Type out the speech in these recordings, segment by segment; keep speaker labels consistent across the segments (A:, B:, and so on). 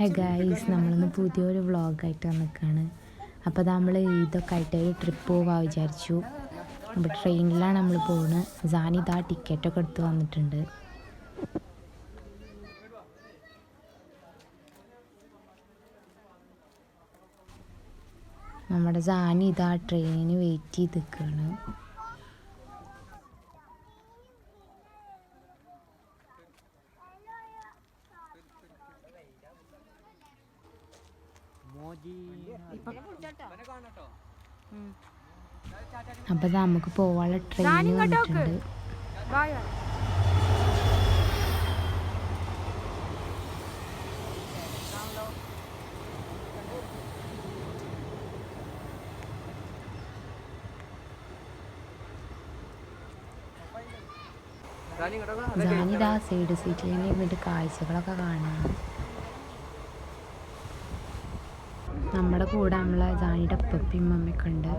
A: Hey guys നമ്മളിന്ന് പുതിയൊരു വ്ളോഗായിട്ട് വന്നിക്കാണ്. അപ്പോൾ നമ്മൾ ഇതൊക്കെ ആയിട്ട് ഒരു ട്രിപ്പ് പോവാ വിചാരിച്ചു. അപ്പോൾ ട്രെയിനിലാണ് നമ്മൾ പോകുന്നത് ജാനി ഇതാ ടിക്കറ്റൊക്കെ എടുത്ത് വന്നിട്ടുണ്ട്. നമ്മുടെ ജാനി ഇതാ ട്രെയിനിന് വെയിറ്റ് ചെയ്ത് നിൽക്കുകയാണ് അപ്പോൾ അപ്പൊ നമുക്ക് പോവാനുള്ള ട്രെയിൻ വന്നിട്ടുണ്ട്. ഞാനിതാ സൈഡ് സീറ്റിൽ ഇനി ഇരുന്നിട്ട് കാഴ്ചകളൊക്കെ കാണാണ് നമ്മുടെ കൂടെ നമ്മളെ ജാനിയുടെ അപ്പപ്പയും മമ്മയൊക്കെ ഉണ്ട്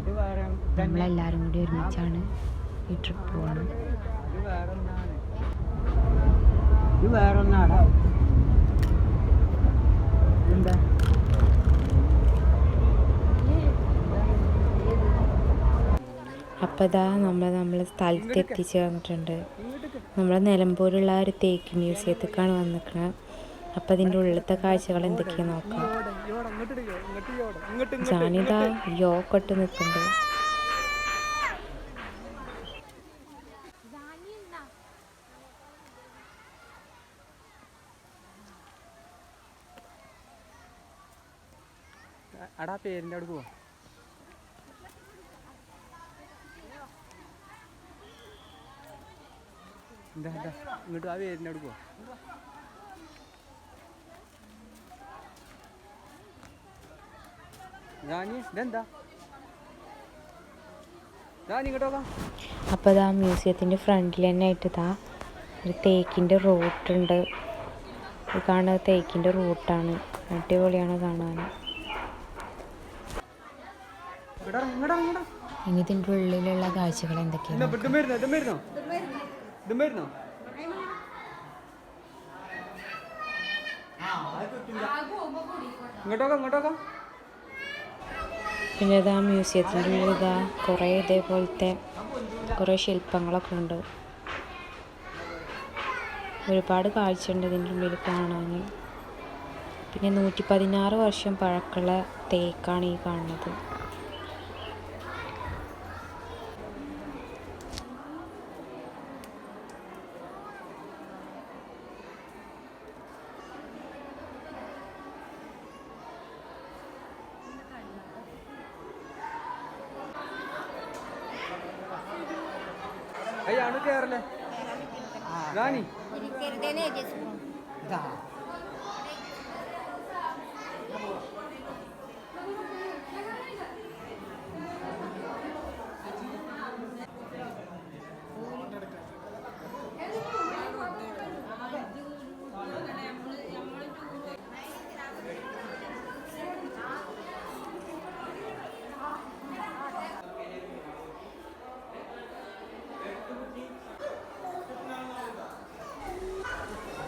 A: നമ്മളെല്ലാവരും കൂടി ഒരുമിച്ചാണ് ഈ ട്രിപ്പ്
B: വേറൊന്നാടാ. എന്താ?
A: അപ്പോൾ ഇതാ നമ്മൾ നമ്മളെ സ്ഥലത്ത് എത്തിച്ചേർന്നിട്ടുണ്ട് നമ്മൾ നിലമ്പൂരുള്ള ഒരു തേക്ക് മ്യൂസിയത്തേക്കാണ് വന്നിരിക്കുന്നത് അപ്പോൾ അതിന്റെ ഉള്ളിലത്തെ കാഴ്ചകൾ എന്തൊക്കെയാ നോക്കാം. ജാനിത യോക്കൊട്ട് നിൽക്കുന്നുണ്ട്.
B: അടാ ഇങ്ങോട്ട് ആ പേരിന്റെ അവിടെ പോവാ. ഞാനി ഇതെന്താ? ഞാൻ ഇങ്ങോട്ട് നോക്കാം
A: അപ്പോൾ ഇതാ മ്യൂസിയത്തിന്റെ ഫ്രണ്ടിൽ തന്നെ ആയിട്ട് ഇതാ ഒരു തേക്കിന്റെ റൂട്ടുണ്ട്. ഇത് കാണുന്നത് തേക്കിന്റെ റൂട്ടാണ്. അടിപൊളിയാണ് കാണാൻ. ഇനി ഇതിന്റെ ഉള്ളിലുള്ള കാഴ്ചകൾ എന്തൊക്കെയാണ്
B: ഇങ്ങോട്ടോക്കാം ഇങ്ങോട്ടോക്കാം
A: പിന്നെ ഇതാ മ്യൂസിയത്തിന്റെ ഇതാ കുറേ ഇതേപോലത്തെ കുറേ ശില്പങ്ങളൊക്കെ ഉണ്ട്. ഒരുപാട് കാഴ്ചയുണ്ട് ഇതിന്റെ ഉള്ളിൽ കാണാൻ. പിന്നെ നൂറ്റി പതിനാറ് വർഷം പഴക്കമുള്ള തേക്കാണ് ഈ കാണുന്നത്.
B: അയ്യാണ് കേറല്ലേ റാണി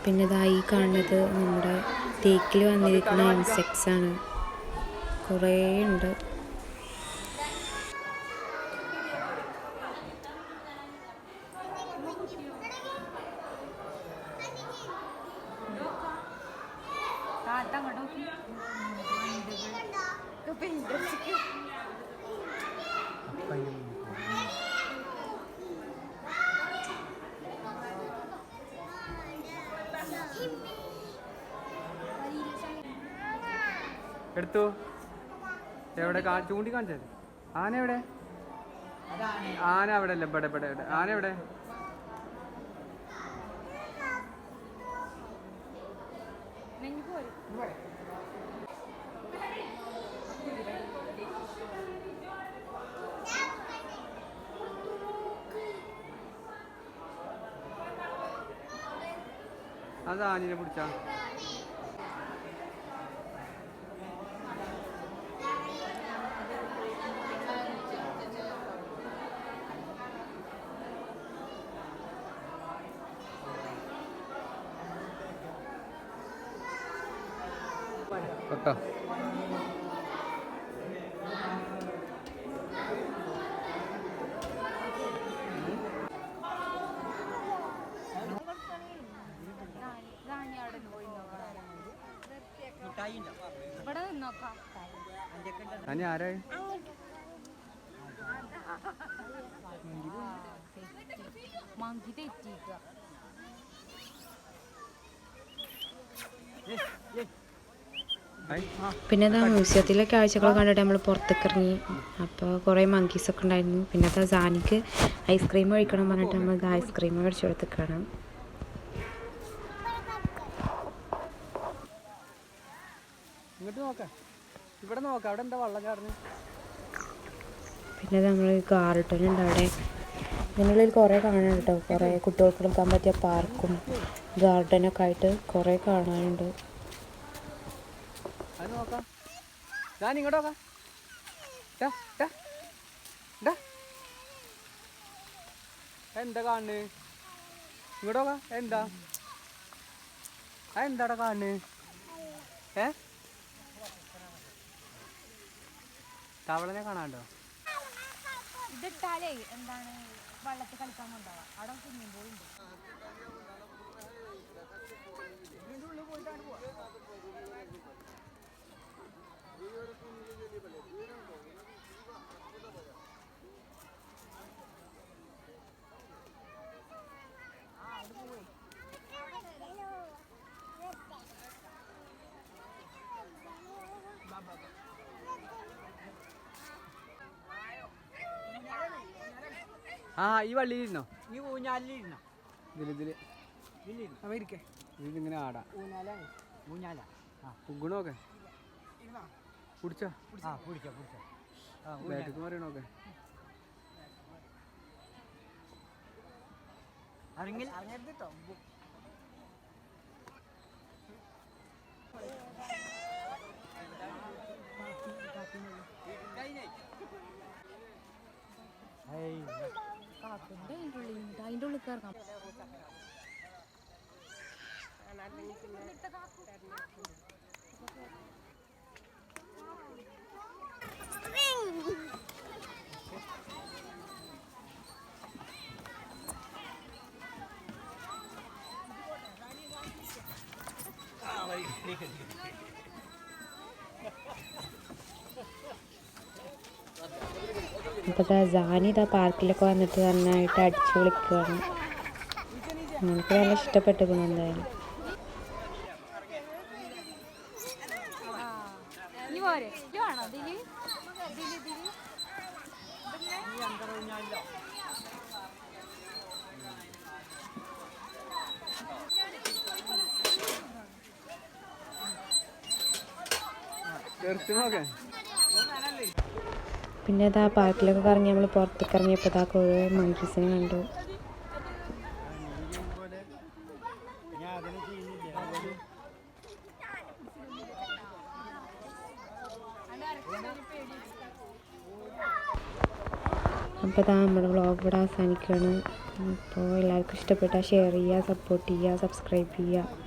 A: പിന്നെ ഇതാ ഈ കാണുന്നത് നമ്മുടെ തേക്കിൽ വന്നിരിക്കുന്ന ഇൻസെക്ട്സ് ആണ്. കുറേ ഉണ്ട്
B: എടുത്തു. എവിടെ ചൂണ്ടി കാണിച്ചത് ആന എവിടെ? ആന അവിടെ അല്ല ഇവിടെ ഇവിടെ ഇവിടെ. ആന എവിടെ? അതാ ആനിനെ പിടിച്ചാ. തൊട്ടോ. അനി ആരായി
A: മങ്കി തെറ്റിക്കുക പിന്നെ അതാ മ്യൂസിയത്തിലെ കാഴ്ചകൾ കണ്ടിട്ട് നമ്മൾ പുറത്തേക്ക് ഇറങ്ങി അപ്പോൾ കുറേ മങ്കീസ് ഒക്കെ ഉണ്ടായിരുന്നു. പിന്നെ അതാ സാനിക്ക് ഐസ്ക്രീം കഴിക്കണം പറഞ്ഞിട്ട് നമ്മൾ ഐസ്ക്രീം മേടിച്ചു കൊടുത്തേക്കാണ്
B: ഇങ്ങോട്ട് നോക്കാം. ഇവിടെ നോക്കാം. അവിടെ എന്താ വള്ളം
A: പിന്നെ നമ്മൾ ഗാർഡൻ ഉണ്ട് അവിടെ. ഇതിനുള്ളിൽ കുറേ കാണാൻ കേട്ടോ കുറേ കുട്ടികൾക്ക് കളിക്കാൻ പറ്റിയ പാർക്കും ഗാർഡനൊക്കെ ആയിട്ട് കുറേ കാണാനുണ്ട്.
B: അത് നോക്കാം. ഞാൻ ഇങ്ങോട്ട് നോക്കാം. ടാ, ടാ. ടാ. എന്താ കാണ് ഇങ്ങോട്ട് നോക്കാം. എന്താ? ആ എന്താടാ കാണുന്നത് ഏ? തവളനെ കാണാണ്ടോ?
A: ഇതിട്ടാലേ എന്താണ് വെള്ളത്തിൽ കളിക്കാൻ കൊണ്ടുപോവാം. അവിടെ സ്വിമ്മിംഗ് പൂൾ ഉണ്ട്.
B: ആ ഈ വള്ളിയിലിരുന്നോ?
C: ഈ ഊഞ്ഞാലിരുന്നോ
B: ഇതിൽ ഇതിൽ. ഇതിങ്ങനെ ആടാ.
C: ഊഞ്ഞാലാണ് ഊഞ്ഞാല. ആ
B: പുഗണോക്കെ
C: ഇരുന്നോ?
B: കുടിച്ചോ?
C: ആ പിടിച്ചോ പിടിച്ചോ ആ
B: ബാറ്റക്ക് പറയണോക്കെ
C: അറിങ്ങിൽ അറിഞ്ഞത് കേട്ടോ
A: അതിന്റെ ഉള്ളിൽ അതിന്റെ ഉള്ളിൽ കയറണം. ഇപ്പോൾ ജാനി ഇതാ പാർക്കിലൊക്കെ വന്നിട്ട് നന്നായിട്ട് അടിച്ചു വിളിക്കുകയാണ് നമുക്ക് നല്ല ഇഷ്ടപ്പെട്ടിരിക്കുന്നു എന്തായാലും.
D: നീ പോരെ. ഇനി വേണോ?
B: ഇതിൽ
A: പിന്നെ ഇതാ പാർക്കിലൊക്കെ കറങ്ങി നമ്മൾ പുറത്തേക്ക് ഇറങ്ങിയപ്പോൾ ഇതാ കുറേ മങ്കീസിനെ കണ്ടു. അപ്പോൾ ഇതാ നമ്മുടെ വ്ളോഗ് ഇവിടെ അവസാനിക്കുകയാണ്. അപ്പോൾ എല്ലാവർക്കും ഇഷ്ടപ്പെട്ടാൽ ഷെയർ ചെയ്യുക സപ്പോർട്ട് ചെയ്യുക സബ്സ്ക്രൈബ് ചെയ്യുക.